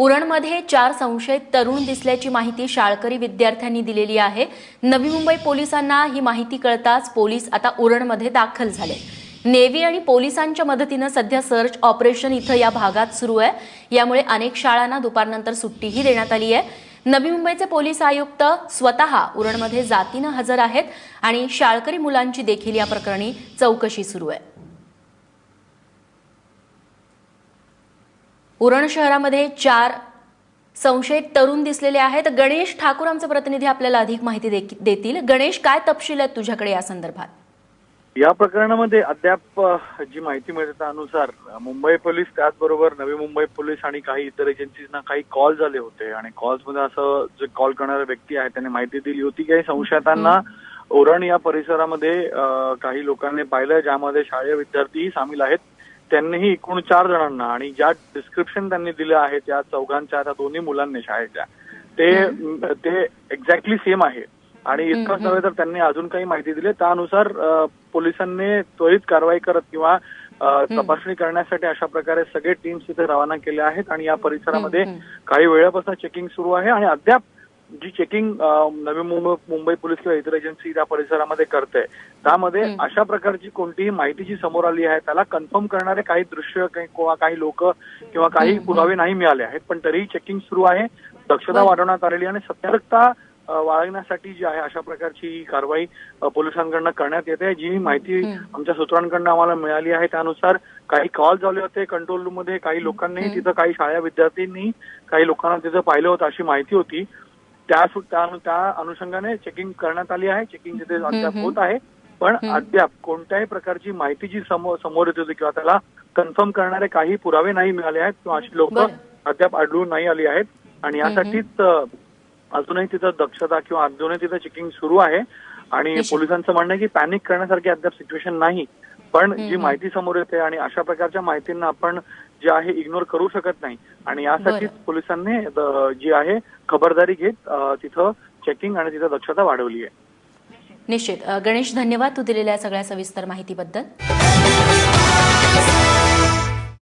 उरणमध्ये चार संशयित तरुण दिसल्याची माहिती शाळकरी विद्यार्थ्यांनी दिलेली आहे. नवी मुंबई पोलिसांना ही माहिती कळताच पोलीस आता उरणमध्ये दाखल झाले. नेव्ही आणि पोलिसांच्या मदतीनं सध्या सर्च ऑपरेशन इथं या भागात सुरू आहे. यामुळे अनेक शाळांना दुपारनंतर सुट्टीही देण्यात आली आहे. नवी मुंबईचे पोलीस आयुक्त स्वतः उरणमध्ये जातीनं हजर आहेत आणि शाळकरी मुलांची देखील या प्रकरणी चौकशी सुरू आहे. उरण शहरामध्ये चार संशयित तरुण दिसलेले आहेत. गणेश ठाकूर आमचे प्रतिनिधी आपल्याला अधिक माहिती दे- देतील. गणेश काय तपशील आहेत तुझ्याकडे या संदर्भात? या प्रकरणामध्ये अद्याप जी माहिती मिळते त्यानुसार मुंबई पोलीस त्याचबरोबर नवी मुंबई पोलीस आणि काही इतर एजन्सीजना काही कॉल झाले होते. आणि कॉल्समध्ये असं जे कॉल करणारे व्यक्ती आहे त्यांनी माहिती दिली होती. की संशयितांना उरण या परिसरामध्ये काही लोकांनी पाहिलं ज्यामध्ये शाळेय विद्यार्थीही सामील आहेत. त्यांनीही एकूण चार जणांना आणि ज्या डिस्क्रिप्शन त्यांनी दिलं आहे त्या चौघांच्या त्या दोन्ही मुलांनी शाळेच्या ते ते एक्झॅक्टली सेम आहे. आणि इतकंच नव्हे तर त्यांनी अजून काही माहिती दिली त्यानुसार पोलिसांनी त्वरित कारवाई करत किंवा तपासणी करण्यासाठी अशा प्रकारे सगळे टीम्स तिथे रवाना केले आहेत आणि या परिसरामध्ये काही वेळापासून चेकिंग सुरू आहे आणि अद्याप जी चेकिंग नवी मुंबई मुंबई पोलीस किंवा इतर एजन्सी त्या परिसरामध्ये करते. त्यामध्ये अशा प्रकारची कोणतीही माहिती जी समोर आली आहे त्याला कन्फर्म करणारे काही दृश्य काही किंवा काही लोक किंवा काही पुरावे नाही मिळाले आहेत. पण तरीही चेकिंग सुरू आहे. दक्षता वाढवण्यात आलेली आणि सतर्कता अ, बाळगण्यासाठी जी आहे अशा प्रकारची ही कारवाई पोलिसांकडनं करण्यात येते. जी माहिती आमच्या सूत्रांकडनं आम्हाला मिळाली आहे त्यानुसार काही कॉल झाले होते कंट्रोल रूममध्ये. काही लोकांनी तिथं काही शाळा विद्यार्थ्यांनी काही लोकांना तिथं पाहिलं होतं अशी माहिती होती. त्या त्या अनु- त्या अनुषंगाने चेकिंग करण्यात आली आहे. चेकिंग तिथे अद्याप होत आहे. पण अद्याप कोणत्याही प्रकारची माहिती जी समोर समोर येत होती किंवा त्याला कन्फर्म करणारे काही पुरावे नाही मिळाले आहेत किंवा अशी लोक. अद्याप आढळून नाही आली आहेत. आणि यासाठीच अजूनही तिथं दक्षता किंवा अजूनही तिथं चेकिंग सुरू आहे. आणि. पोलिसांचं म्हणणं आहे की पॅनिक करण्यासारखी अद्याप सिच्युएशन नाही. पण जी माहिती समोर येते आणि अशा प्रकारच्या माहितींना आपण जे आहे इग्नोर करू शकत नाही. आणि यासाठीच पोलिसांनी जी आहे खबरदारी घेत तिथं चेकिंग आणि तिथं दक्षता वाढवली आहे. निश्चित. गणेश धन्यवाद तू दिलेल्या सगळ्या सविस्तर माहितीबद्दल.